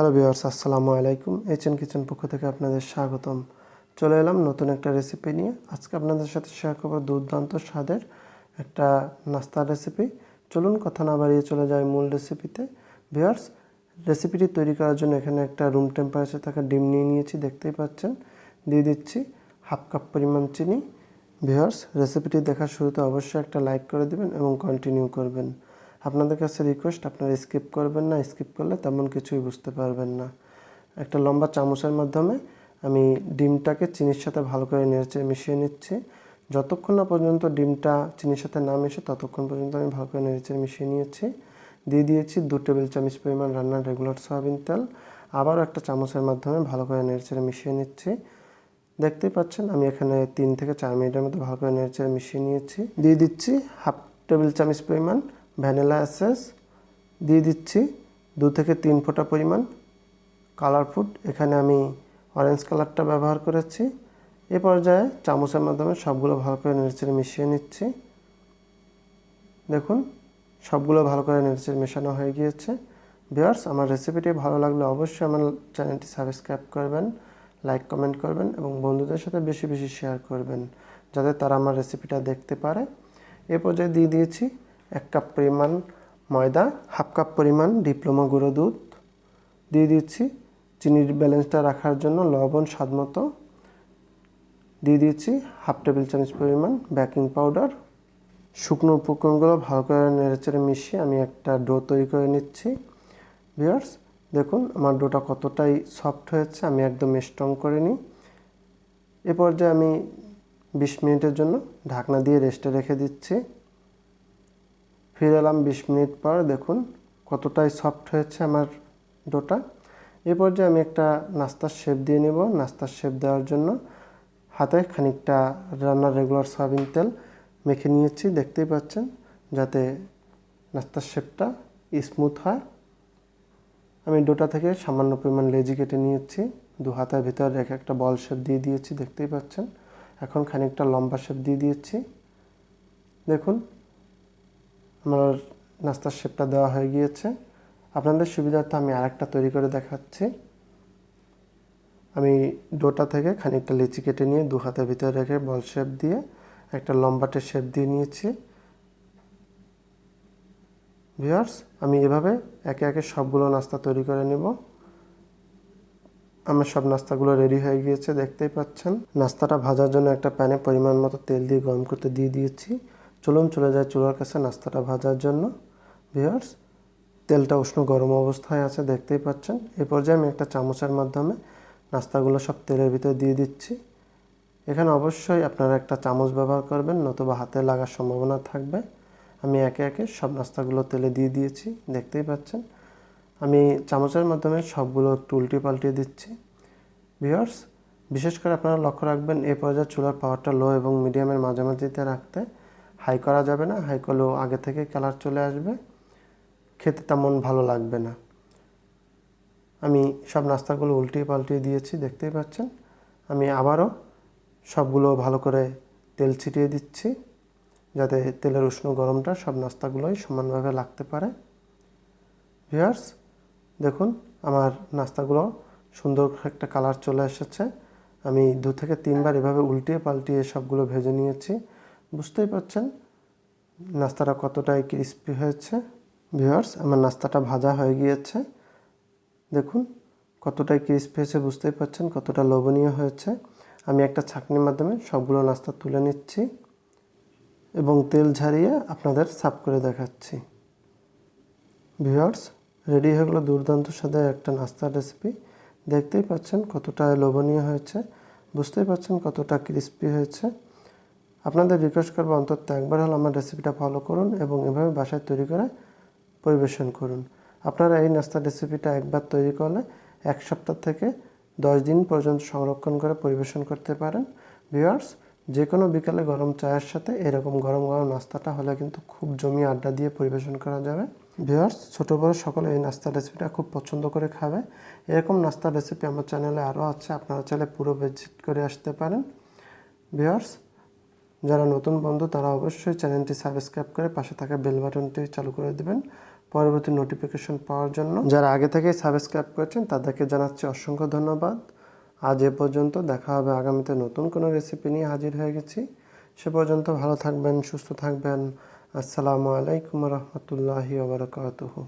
Hello viewers, আসসালামু আলাইকুম। HN kitchen পক্ষ থেকে আপনাদের স্বাগতম। চলে এলাম নতুন একটা রেসিপি নিয়ে। আজকে আপনাদের সাথে শেয়ার করব দুর্দান্ত স্বাদের একটা নাস্তার রেসিপি চলুন কথা না বাড়িয়ে চলে যায় মূল রেসিপিতে ভিউয়ার্স রেসিপিটি তৈরি করার জন্য এখানে একটা রুম টেম্পারেচার থাকা ডিম নিয়ে নিয়েছি, দেখতেই পাচ্ছেন। দিয়ে দিচ্ছি হাফ কাপ পরিমাণ চিনি। ভিউয়ার্স রেসিপিটি দেখার শুরুতে অবশ্যই একটা লাইক করে দেবেন এবং কন্টিনিউ করবেন। আপনাদের কাছে রিকোয়েস্ট আপনারা স্কিপ করবেন না স্কিপ করলে তেমন কিছুই বুঝতে পারবেন না। একটা লম্বা চামচের মাধ্যমে আমি ডিমটাকে চিনির সাথে ভালো করে নেড়েচে মিশিয়ে নিচ্ছি। যতক্ষণ না পর্যন্ত ডিমটা চিনির সাথে না মিশে, ততক্ষণ পর্যন্ত আমি ভালো করে নেড়েচে মিশিয়ে নিয়েছি। দিয়ে দিয়েছি দু টেবিল চামচ পরিমাণ রান্নার রেগুলার সয়াবিন তেল। আবারও একটা চামচের মাধ্যমে ভালো করে নেড়েচেড়ে মিশিয়ে নিচ্ছি। দেখতেই পাচ্ছেন, আমি এখানে তিন থেকে চার মিনিটের মতো ভালো করে নেড়েচেড়ে মিশিয়ে নিয়েছি। দিয়ে দিচ্ছি হাফ টেবিল চামচ পরিমাণ ভ্যানিলা এসেস দিয়ে দিচ্ছি দু থেকে তিন ফোঁটা পরিমাণ কালার ফুড। এখানে আমি অরেঞ্জ কালারটা ব্যবহার করেছি। এ পর্যায়ে চামচের মাধ্যমে সবগুলো ভালো করে নেড়েচেড়ে মিশিয়ে নিচ্ছি। দেখুন, সবগুলো ভালো করে নেড়েচেড়ে মেশানো হয়ে গিয়েছে। ভিউয়ার্স, আমার রেসিপিটি ভালো লাগলে অবশ্যই আমার চ্যানেলটি সাবস্ক্রাইব করবেন, লাইক, কমেন্ট করবেন এবং বন্ধুদের সাথে বেশি বেশি শেয়ার করবেন, যাতে তারা আমার রেসিপিটা দেখতে পারে। এ পর্যায়ে দিয়ে দিয়েছি এক কাপ পরিমাণ ময়দা, হাফ কাপ পরিমাণ ডিপ্লোমা গুঁড়ো দুধ, দিয়ে দিচ্ছি চিনির ব্যালেন্সটা রাখার জন্য লবণ স্বাদ মতো। দিয়ে দিচ্ছি হাফ টেবিল চামচ পরিমাণ বেকিং পাউডার। শুকনো উপকরণগুলো ভালো করে নেড়েচেড়ে মিশিয়ে আমি একটা ডো তৈরি করে নিচ্ছি। ভিউয়ার্স, দেখুন আমার ডোটা কতটাই সফট হয়েছে, আমি একদম স্ট্রং করে নিই। এ পর্যায়ে আমি বিশ মিনিটের জন্য ঢাকনা দিয়ে রেস্টে রেখে দিচ্ছি। ফিরে এলাম বিশ মিনিট পর, দেখুন কতটাই সফট হয়েছে আমার ডোটা এ পর্যায়ে আমি একটা নাস্তার শেপ দিয়ে নেব। নাস্তার শেপ দেওয়ার জন্য হাতে খানিকটা রান্নার রেগুলার সয়াবিন তেল মেখে নিয়েছি, দেখতেই পাচ্ছেন, যাতে নাস্তার শেপটা স্মুথ হয়। আমি ডোটা থেকে সামান্য পরিমাণ লেজি কেটে নিয়েছি। দু হাতের ভিতরে রেখে একটা বল শেপ দিয়ে দিয়েছি, দেখতেই পাচ্ছেন। এখন খানিকটা লম্বা শেপ দিয়ে দিয়েছি। দেখুন আমার নাস্তার শেপটা দেওয়া হয়ে গিয়েছে। আপনাদের সুবিধার্থে আমি আরেকটা তৈরি করে দেখাচ্ছি। আমি ডোটা থেকে খানিকটা লিচি কেটে নিয়ে দু হাতের ভিতরে রেখে বল শেপ দিয়ে একটা লম্বাটে শেপ দিয়ে নিয়েছি। ভিউয়ার্স, আমি এভাবে একে একে সবগুলো নাস্তা তৈরি করে নেব। আমার সব নাস্তাগুলো রেডি হয়ে গিয়েছে, দেখতেই পাচ্ছেন। নাস্তাটা ভাজার জন্য একটা প্যানে পরিমাণ মতো তেল দিয়ে গরম করতে দিয়ে দিয়েছি। চলুন চলে যায় চুলার কাছে, নাস্তাটা ভাজার জন্য। ভিউয়ার্স তেলটা উষ্ণ গরম অবস্থায় আছে, দেখতেই পাচ্ছেন। এই পর্যায়ে আমি একটা চামচের মাধ্যমে নাস্তাগুলো সব তেলের ভিতরে দিয়ে দিচ্ছি। এখানে অবশ্যই আপনারা একটা চামচ ব্যবহার করবেন, নতুবা হাতে লাগার সম্ভাবনা থাকবে। আমি একে একে সব নাস্তাগুলো তেলে দিয়ে দিয়েছি, দেখতেই পাচ্ছেন। আমি চামচের মাধ্যমে সবগুলো একটু উল্টে পাল্টিয়ে দিচ্ছি। ভিওর্স বিশেষ করে আপনারা লক্ষ্য রাখবেন এই পর্যায়ে চুলার পাওয়ারটা লো এবং মিডিয়ামের মাঝামাঝিতে রাখতে হাই করা যাবে না, হাই করলেও আগে থেকে কালার চলে আসবে। খেতে তেমন ভালো লাগবে না। আমি সব নাস্তাগুলো উল্টিয়ে পাল্টিয়ে দিয়েছি, দেখতেই পাচ্ছেন। আমি আবারও সবগুলো ভালো করে তেল ছিটিয়ে দিচ্ছি, যাতে তেলের উষ্ণ গরমটা সব নাস্তাগুলোই সমানভাবে লাগতে পারে। ভিয়ার্স দেখুন আমার নাস্তাগুলো সুন্দর একটা কালার চলে এসেছে। আমি দু থেকে তিনবার এভাবে উল্টিয়ে পাল্টিয়ে সবগুলো ভেজে নিয়েছি। বুঝতেই পারছেন? নাস্তাটা কতটাই ক্রিস্পি হয়েছে? ভিউয়ার্স আমার নাস্তাটা ভাজা হয়ে গিয়েছে। দেখুন, কতটাই ক্রিস্পি হয়েছে, বুঝতেই পারছেন? কতটা লোভনীয় হয়েছে। আমি একটা ছাঁকনির মাধ্যমে সবগুলো নাস্তা তুলে নিচ্ছি এবং তেল ঝারিয়ে আপনাদের সাফ করে দেখাচ্ছি। ভিউয়ার্স রেডি হয়ে গেলো দুর্দান্ত স্বাদের একটা নাস্তার রেসিপি দেখতেই পাচ্ছেন কতটা লোভনীয় হয়েছে, বুঝতেই পাচ্ছেন কতটা ক্রিস্পি হয়েছে। আপনাদের রিকোয়েস্ট করব অন্তত একবার হলে আমার রেসিপিটা ফলো করুন এবং এভাবে বাসায় তৈরি করে পরিবেশন করুন। আপনারা এই নাস্তার রেসিপিটা একবার তৈরি করলে এক সপ্তাহ থেকে দশ দিন পর্যন্ত সংরক্ষণ করে পরিবেশন করতে পারেন। ভিউয়ার্স যে কোনো বিকালে গরম চায়ের সাথে এরকম গরম গরম নাস্তাটা হলে কিন্তু খুব জমি আড্ডা দিয়ে পরিবেশন করা যাবে। ভিউয়ার্স ছোটো বড়ো সকলে এই নাস্তার রেসিপিটা খুব পছন্দ করে খাবে। এরকম নাস্তার রেসিপি আমার চ্যানেলে আরও আছে, আপনারা চাইলে পুরো ভিজিট করে আসতে পারেন। ভিউয়ার্স যারা নতুন বন্ধু, তারা অবশ্যই চ্যানেলটি সাবস্ক্রাইব করে পাশে থাকা বেল বাটনটি চালু করে দেবেন পরবর্তী নোটিফিকেশন পাওয়ার জন্য। যারা আগে থেকেই সাবস্ক্রাইব করেছেন, তাদেরকে জানাচ্ছি অসংখ্য ধন্যবাদ। আজ এ পর্যন্ত দেখা হবে আগামীতে নতুন কোনো রেসিপি নিয়ে হাজির হয়ে গেছি। সে পর্যন্ত ভালো থাকবেন, সুস্থ থাকবেন। আসসালামু আলাইকুম রহমতুল্লাহি ওবরাকাতুহু